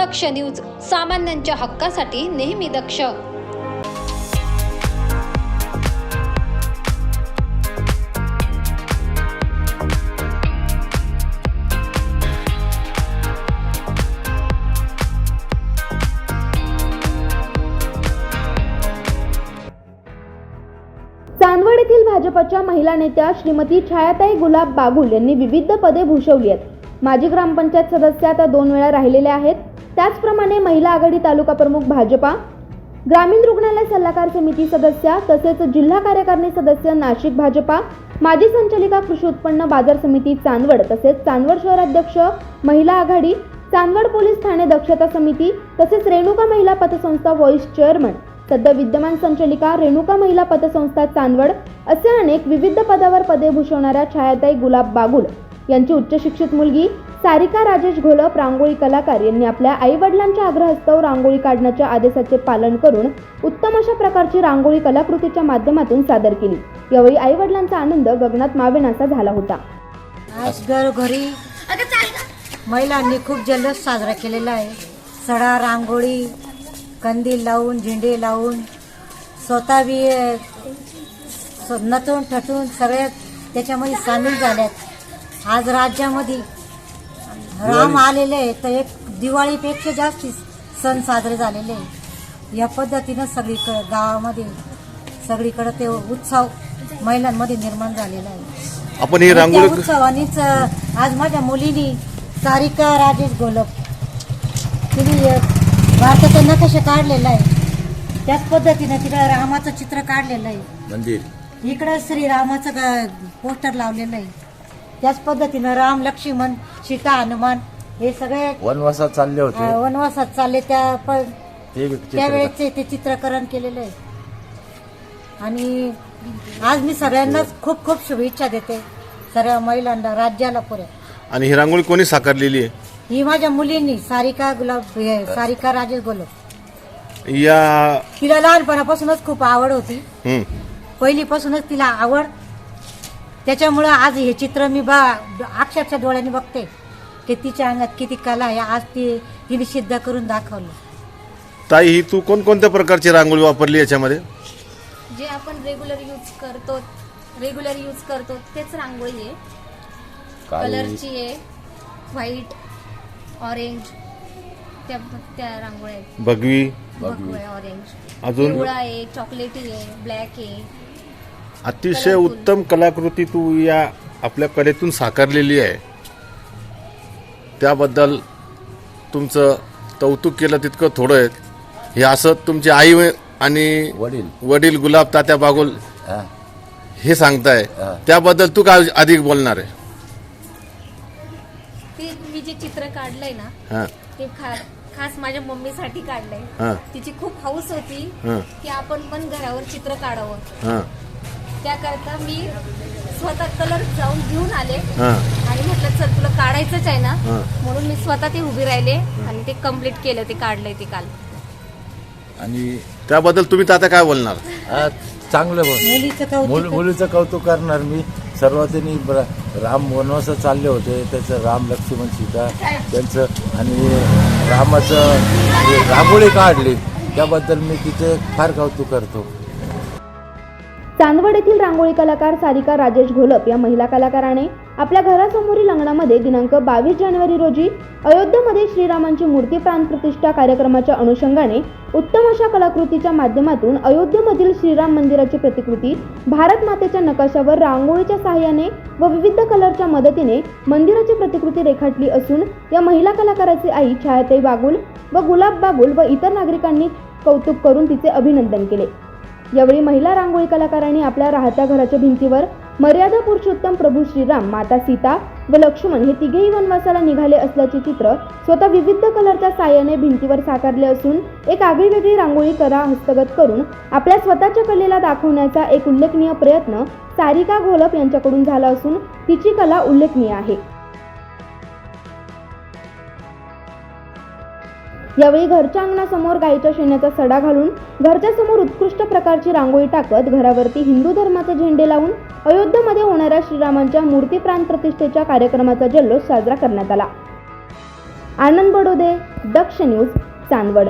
दक्ष news सामान्यांच्या हक्कासाठी नेहमी दक्ष. चांदवड येथील भाजपच्या महिला नेत्या श्रीमती छायाताई गुलाब बागुल यांनी विविध पदे भूषवली आहेत. माजी ग्रामपंचायत सदस्या आता दोन वेळा राहिलेल्या आहेत. त्याचप्रमाणे महिला आघाडी तालुका प्रमुख भाजपा ग्रामीण रुग्णालय सल्लागार समिती सदस्या तसेच जिल्हा कार्यकारिणी सदस्य नाशिक भाजपा माजी संचालिका कृषी उत्पन्न बाजार समिती चांदवड तसेच चांदवड शहराध्यक्ष महिला आघाडी चांदवड पोलीस ठाणे दक्षता समिती तसेच रेणुका महिला पतसंस्था व्हॉइस चेअरमन सध्या विद्यमान संचालिका रेणुका महिला पतसंस्था चांदवड असे अनेक विविध पदावर पदे भूषवणाऱ्या छायाताई गुलाब बागुल यांची उच्चशिक्षित मुलगी सारिका राजेश घोलप रांगोळी कलाकार यांनी आपल्या आई वडिलांच्या आग्रहस्तव रांगोळी काढण्याच्या आदेशाचे पालन करून उत्तम अशा प्रकारची रांगोळी कलाकृतीच्या माध्यमातून सादर केली. यावेळी आई वडिलांचा आनंद गगनात मावेनासा झाला होता. आज घरोघरी महिलांनी खूप जल्लोष साजरा केलेला आहे. सडा रांगोळी कंदील लावून झेंडे लावून स्वतः बी नटून ठटून सगळ्या त्याच्यामध्ये सामील झाल्यात. आज राज्यामध्ये राम आलेले आहे तर एक दिवाळीपेक्षा जास्त सण साजरे झालेले आहे या पद्धतीनं सगळीकडे गावामध्ये सगळीकडे ते उत्सव महिलांमध्ये निर्माण झालेला आहे. आपण ही रांगोळी उत्सवानीच आज माझ्या मुलीनी सारिका राजेश गोलप. तिने भारताचा नकाशा काढलेला आहे. त्याच पद्धतीने तिकडे रामाचं चित्र काढलेलं आहे. मंदिर. इकडं श्रीरामाचं पोस्टर लावलेलं आहे. त्याच पद्धतीनं राम लक्ष्मण सीता हनुमान हे सगळे वनवासात चालले अ, होते वनवासात चालले. त्या प- ते चित्र- त्यावेळेचे ते चित्रकरण केलेलं आहे. आणि आज मी सगळ्यांनाच खूप खूप शुभेच्छा देते. सर्व महिलांना राज्याला पुऱ्या. आणि ही रांगोळी कोणी साकारलेली आहे? ही माझ्या मुलींनी सारिका गुलाब हे, सारिका राजेश गोलप या तिला लहानपणापासूनच खूप आवड होती. हं. पहिलीपासूनच तिला आवड. त्याच्यामुळं आज हे चित्र मी बा अक्षरशः डोळ्यांनी बघते. की तिच्या अंगात किती कला आहे आज ती तिने सिद्ध करून दाखवलं. ताई ही तू कोणकोणत्या प्रकारची रांगोळी वापरली याच्यामध्ये? जे आपण रेग्युलर यूज करतो रेग्युलर यूज करतो तेच रांगोळी आहे. कलरची आहे व्हाईट ऑरेंज त्या त्या रांगोळ्या आहेत. भगवी. भगवा आहे ऑरेंज अजून? पिवळा आहे चॉकलेटी आहे ब्लॅक आहे. अतिशय उत्तम कलाकृती तू या आपल्या कलेतून साकारलेली आहे. त्याबद्दल तुमचं कौतुक केलं तितकं थोडं आहे. हे असं तुमची आई आणि वडील. वडील गुलाब तात्या बागुल हा. हे सांगताय. त्याबद्दल तू काय अधिक बोलणार आहे? ते मी जे चित्र काढलंय ना हां. ते खा खास माझ्या मम्मीसाठी काढलंय. हां. तिची खूप हौस होती हां. की आपण पण घरावर चित्र काढावं. हां. त्याकरता मी स्वतः कलर जाऊन घेऊन आले. हां. आणि म्हटलं चल तुला काढायचंच आहे ना. हां. म्हणून मी स्वतः ते उभी राहिले आणि ते कंप्लीट केलं ते काढलंय ते काल. आणि त्याबद्दल तुम्ही तात्या काय बोलणार? हा, चांगलं बोल. मुलीचं मुल कौतुक मुलीचं कौतुक करणार मी. सर्वांनी राम वनवासात चालले होते. त्याचं राम लक्ष्मण सीता त्यांचं आणि रामाचं जे रांगोळी काढली. त्याबद्दल मी तिचे फार कौतुक करतो. चांदवड येथील रांगोळी कलाकार सारिका राजेश घोलप या महिला कलाकाराने आपल्या घरासमोरील अंगणामध्ये दिनांक बावीस जानेवारी रोजी अयोध्येमध्ये श्रीरामांची मूर्ती प्राणप्रतिष्ठा कार्यक्रमाच्या अनुषंगाने उत्तम अशा कलाकृतीच्या माध्यमातून अयोध्येमधील श्रीराम मंदिराची प्रतिकृती भारत मातेच्या नकाशावर रांगोळीच्या सहाय्याने व विविध कलरच्या मदतीने मंदिराची प्रतिकृती रेखाटली असून या महिला कलाकाराची आई छायाताई बागुल व गुलाब बागुल व इतर नागरिकांनी कौतुक करून तिचे अभिनंदन केले. यावेळी महिला रांगोळी कलाकारांनी आपल्या राहत्या घराच्या भिंतीवर मर्यादा पुरुषोत्तम प्रभू श्रीराम माता सीता व लक्ष्मण हे तिघेही वनवासाला निघाले असल्याचे चित्र स्वतः विविध कलरच्या साह्याने भिंतीवर साकारले असून एक आगळीवेगळी रांगोळी करा हस्तगत करून आपल्या स्वतःच्या कलेला दाखवण्याचा एक उल्लेखनीय प्रयत्न सारिका घोलप यांच्याकडून झाला असून तिची कला उल्लेखनीय आहे. यावेळी घरच्या अंगणासमोर गायीच्या शेणाचा सडा घालून घरच्या समोर उत्कृष्ट प्रकारची रांगोळी टाकत घरावरती हिंदू धर्माचे झेंडे लावून अयोध्येमध्ये होणाऱ्या श्रीरामांच्या मूर्ती प्राण प्रतिष्ठेच्या कार्यक्रमाचा जल्लोष साजरा करण्यात आला. आनंद बडोदे दक्ष न्यूज चांदवड.